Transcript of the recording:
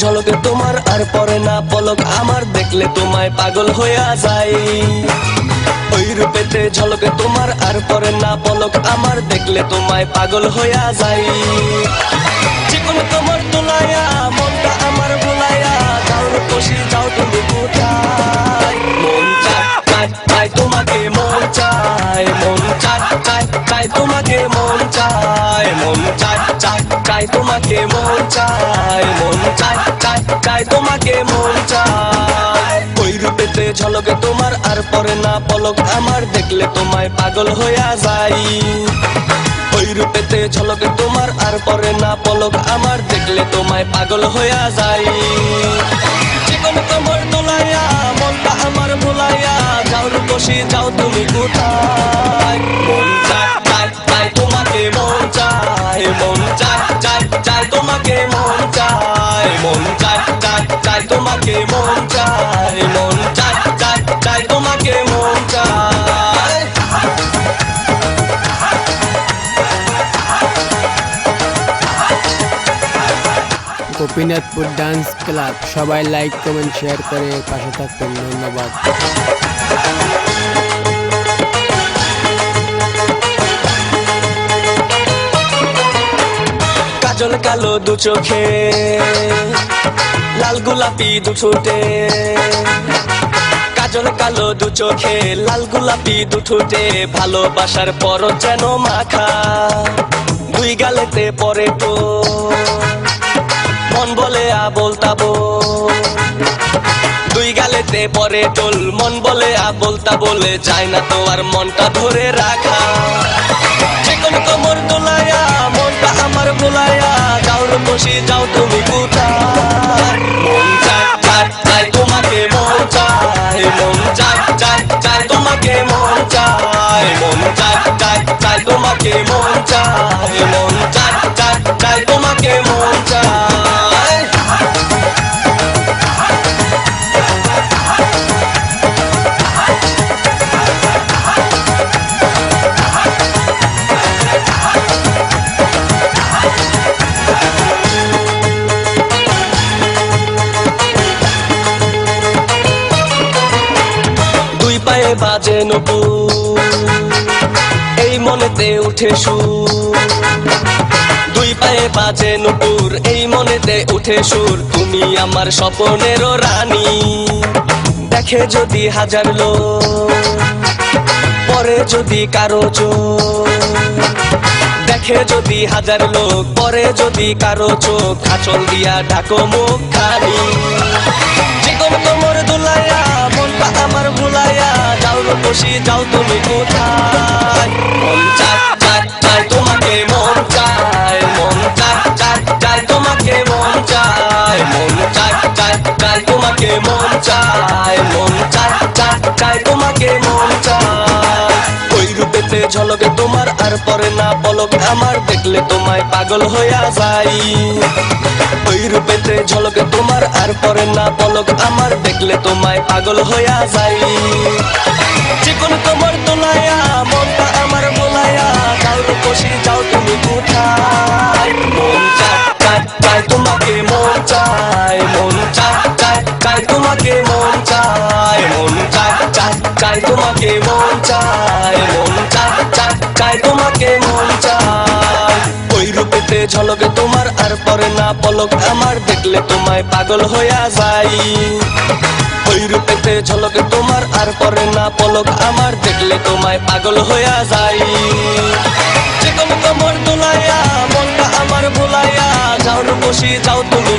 ঝলকে তোমার, আর পরে না পলক আমার। দেখলে তোমায় পাগল হইয়া যায়। ওই রূপেতে ঝলকে তোমার, আর পরে না পলক আমার। দেখলে তোমায় পাগল হইয়া যায়। তোমার তোলায়া, মনটা আমার ভুলাইয়া যাও তুমি কোথায় মন চায়, তোমাকে মন চায়। মন চায় তোমাকে মন চায় মন চায় চায় চায় তোমাকে মন চায়। ওই রূপেতে ঝলকে তোমার আর পরে না পলক, আমার দেখলে তোমায় পাগল হইয়া যাই ওই রূপেতে ঝলকে তোমার আর পরে না পলক, আমার দেখলে তোমায় পাগল হইয়া যাই জীবন তোমার তোলাইয়া, মনটা আমার ভুলাইয়া, যাও বসে যাও তুমি কোথায়? মন চায় চায় চায় তোমাকে মন চায় মন চায় চায় চায় তোমাকে মন গোপীনাথপুর ডান্স ক্লাব, সবাই লাইক কমেন্ট শেয়ার করে পাশে থাকবেন, ধন্যবাদ। কাজল কালো, দু চোখে। লাল গোলাপি দু ঠোঁটে। কাজল কালো দু চোখে, লাল গোলাপি দু ঠোঁটে। ভালোবাসার পর যেন মাখা, দুই গালেতে পরে তো। মন বলে আবল তাবো দুই গালেতে পরে টোল। মন বলে আবল তা বলে যায় না তো আর মনটা ধরে রাখা। চায় তোমাকে মন চায় মন চায় চায় চায় তোমাকে মন বাজে নবু এই মনেতে উঠে সুর দুই পায়ে বাজে নুপুর, এই মনেতে উঠে সুর। তুমি আমার স্বপনেরও রানী। দেখে যদি হাজার লোক, পরে যদি কারও চোখ। দেখে যদি হাজার লোক, পরে যদি কারও চোখ। আচল দিয়া ঢাকো মুখ খালি জীবন তোমার আমার ভুলাইয়া বসি যাও তুমি কোথায়? মন চায় চায় চায় তোমাকে মন চায় মন চায় তোমাকে মন চায় মন চায় তোমাকে মন চায় মন চায় তোমাকে মন চায়। ওই রূপেতে ঝলকে তোমার আর পরে না পলক, আমার দেখলে তোমায় পাগল হইয়া যাই ওই রূপেতে ঝলকে তোমার আর পরে না পলক, আমার দেখলে তোমায় পাগল হইয়া যাই চিকন তোমার তোলায়া মনটা আমার বোলায়া যাও রে বসে যাও তুমি কোথায়? মন তোমাকে মন চায়। মন চায় চায় তোমাকে মন চায়। মন চায় চায় চায় তোমাকে মন চায়। মন চায় চায় চায় তোমাকে মন চায়। ওই রূপেতে ঝলকে তোমার আর পরে না পলক। আমার দেখলে তোমায় পাগল হইয়া ওই রূপেতে ঝলক তোমার, আর পরে না পলক আমার। দেখলে তোমায় পাগল হইয়া যাই। যে চিকন কমর তোলাইয়া মনটা আমার ভোলাইয়া, যাও রে বসি যাও তুমি